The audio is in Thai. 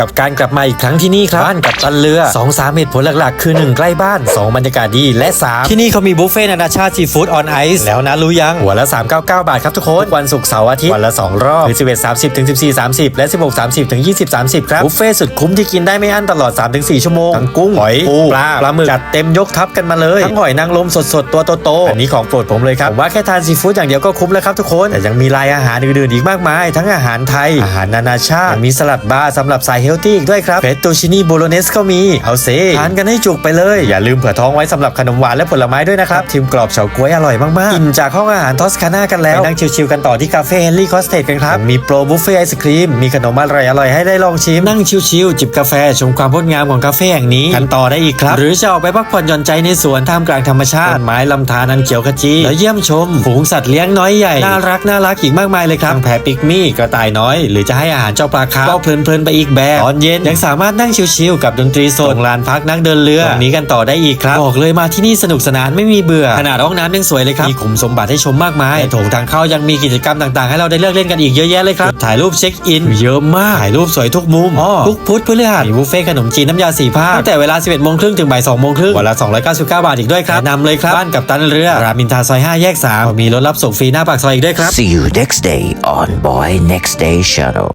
กับการกลับมาอีกครั้งที่นี่ครับบ้านกับตันเรือ2 3เหตุผลหลักๆ คือ 1 ใกล้บ้าน 2 บรรยากาศดีและ 3 ที่นี่เขามีบุฟเฟ่ต์นานาชาติซีฟู้ดออนไอซ์แล้วนะรู้ยังหัวละ 399 บาทครับทุกคนทุกวันศุกร์เสาร์อาทิตย์วันละ 2 รอบคือ11 30ถึง14 30 และ 16 30ถึง20 30 ครับบุฟเฟ่ต์สุดคุ้มที่กินได้ไม่อั้นตลอด 3-4 ชั่วโมงทั้งกุ้งหอยปูปลาปลาหมึกจัดเต็มยกทัพกันมาเลยทั้งหอยนางรมสดๆตัวโตๆอันนี้ของโปรดผมเลยครับผมว่าแค่ทานซีฟู้ดอย่างเดียวก็คุ้มแล้วครับทุกคนแต่ยังมีรายอาหารอื่นๆอีกมากมาย ทั้งอาหารไทยอาหารนานาชาติยังมีสลัดบาร์สำหรับสายเฮลตี้อีกด้วยครับเฟตตูชินีโบโลเนสก็มี เอาเซทานกันให้จุกไปเลย อย่าลืมเผื่อท้องไว้สำหรับขนมหวานและผลไม้ด้วยนะครับ ทิมกรอบเฉาก๊วยอร่อยมากๆอิ่มจากห้องอาหารทอสคาน่ากันแล้วไปนั่งชิลๆกันต่อที่คาเฟ่เฮนรี่คอสเตดกันครับ มีโปรบุฟเฟ่ไอศครีม มีขนมอร่อยๆให้ได้ลองชิม นั่งชิลๆจิบกาแฟชมความงดงามของคาเฟ่แห่งนี้กันต่อได้อีกครับ หรือจะออกไปพักผ่อนหย่อนใจในสวนท่ามกลางธรรมชาติต้นไม้ลำธารอันเขียวขจีแล้วเยี่ยมชมฝูงสัตว์เลี้ยงน้อยใหญ่ น่ารักน่ารักอีกมากมายเลยครับทั้งแพะปิกมี่กระต่ายน้อย หรือจะให้อาหารเจ้าปลาคาร์ฟก็เพลินๆไปอีกแบบตอนเย็นยังสามารถนั่งชิลๆกับดนตรีสดตรงลานพักนักเดินเรือตรงนี้กันต่อได้อีกครับบอกเลยมาที่นี่สนุกสนานไม่มีเบื่อขนาดห้องน้ำยังสวยเลยครับมีขุมสมบัติให้ชมมากมายในโถงทางเข้ายังมีกิจกรรมต่างๆ ให้เราได้เลือกเล่นกันอีกเยอะแยะเลยครับถ่ายรูปเช็คอินเยอะมากถ่ายรูปสวยทุกมุมอ๋อทุกพุธพฤหัสมีบุฟเฟ่ต์ขนมจีนน้ำยาสีผ้าตั้งแต่เวลา 11โมงครึ่งถึงบ่าย2โมงครึ่งวันละ 299 บาทอีกด้วยครับแนะนำเลยครับบ้านกับตันเรือรามอินทราซอย5แยก3มีรถรับส่งฟรีหน้าปากซอยอีกด้วยครับ See you next day on Boy Next Day Shuttle.